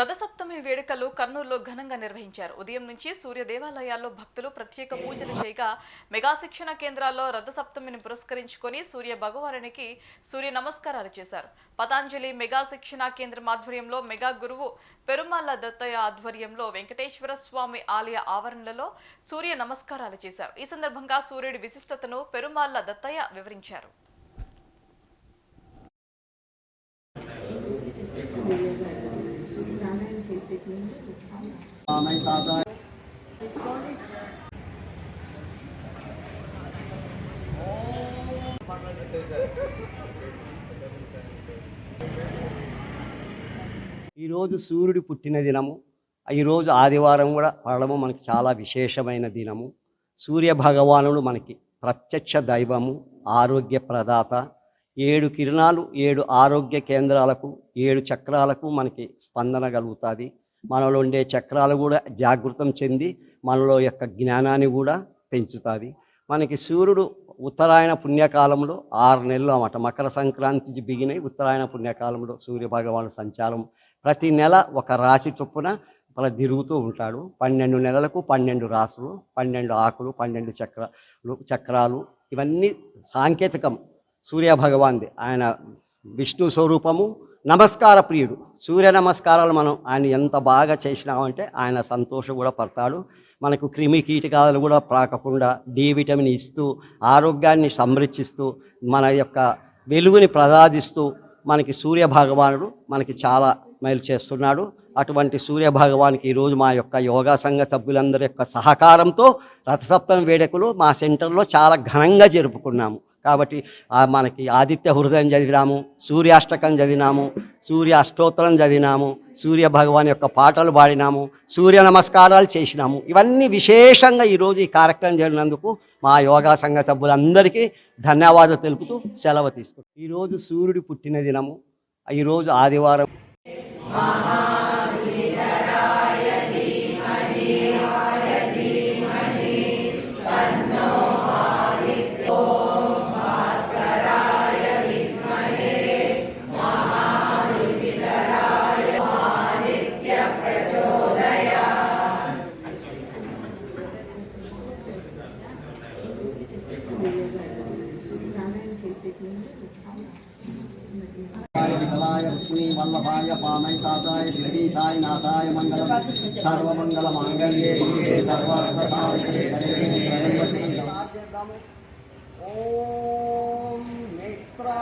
రథసప్తమి వేడుకలు కర్నూలులో ఘనంగా నిర్వహించారు. ఉదయం నుంచి సూర్య దేవాలయాల్లో భక్తులు ప్రత్యేక పూజలు చేయగా మెగా శిక్షణ కేంద్రాల్లో రథసప్తమిని పురస్కరించుకొని సూర్య భగవానునికి సూర్య నమస్కారాలు చేశారు. పతాంజలి మెగా శిక్షణ కేంద్రం ఆధ్వర్యంలో మెగా గురువు పెరుమాల దత్తయ్య ఆధ్వర్యంలో వెంకటేశ్వర స్వామి ఆలయ ఆవరణలో సూర్య నమస్కారాలు చేశారు. ఈ సందర్భంగా సూర్యుడి విశిష్టతను పెరుమాల దత్తయ్య వివరించారు. తాత ఈరోజు సూర్యుడు పుట్టిన దినము. ఈరోజు ఆదివారం కూడా పడము మనకి చాలా విశేషమైన దినము. సూర్య భగవానుడు మనకి ప్రత్యక్ష దైవము ఆరోగ్య ప్రదాత. ఏడు కిరణాలు ఏడు ఆరోగ్య కేంద్రాలకు ఏడు చక్రాలకు మనకి స్పందన కలుగుతుంది. మనలో ఉండే చక్రాలు కూడా జాగృతం చెంది మనలో యొక్క జ్ఞానాన్ని కూడా పెంచుతుంది మనకి సూర్యుడు ఉత్తరాయణ పుణ్యకాలంలో ఆరు నెలలు అన్నమాట. మకర సంక్రాంతి బిగిన ఉత్తరాయణ పుణ్యకాలంలో సూర్య భగవాను సంచారం. ప్రతి నెల ఒక రాశి చొప్పున అలా తిరుగుతూ ఉంటాడు. పన్నెండు నెలలకు పన్నెండు రాసులు పన్నెండు ఆకులు పన్నెండు చక్రాలు చక్రాలు. ఇవన్నీ సాంకేతికం. సూర్యభగవాన్ది ఆయన విష్ణు స్వరూపము నమస్కార ప్రియుడు. సూర్య నమస్కారాలు మనం ఆయన ఎంత బాగా చేసినామంటే ఆయన సంతోషం కూడా పడతాడు. మనకు క్రిమి కీటకాలు కూడా ప్రాకకుండా డి విటమిన్ ఇస్తూ ఆరోగ్యాన్ని సంరక్షిస్తూ మన యొక్క వెలుగుని ప్రసాదిస్తూ మనకి సూర్య భగవానుడు మనకి చాలా మేలు చేస్తున్నాడు. అటువంటి సూర్య భగవానికి ఈరోజు మా యొక్క యోగా సంఘ సభ్యులందరి యొక్క సహకారంతో రథసప్తమి వేడుకలు మా సెంటర్లో చాలా ఘనంగా జరుపుకున్నాము. కాబట్టి మనకి ఆదిత్య హృదయం చదివినాము సూర్యాష్టకం చదివినాము సూర్య అష్టోత్తరం చదివినాము సూర్య భగవాన్ యొక్క పాటలు పాడినాము సూర్య నమస్కారాలు చేసినాము. ఇవన్నీ విశేషంగా ఈరోజు ఈ కార్యక్రమం జరిగినందుకు మా యోగా సంఘ సభ్యులందరికీ ధన్యవాదాలు తెలుపుతూ సెలవు తీసుకుంటాం ఈరోజు సూర్యుడు పుట్టిన దినము. ఈరోజు ఆదివారం. विठलाय रुक्मी वल्लभाय पामैताताय शिर्डी साईनाथाय मङ्गलं सर्वमङ्गलमाङ्गल्ये शिवे सर्वार्थसाधिके शरण्ये त्र्यम्बके ॐ नेत्रा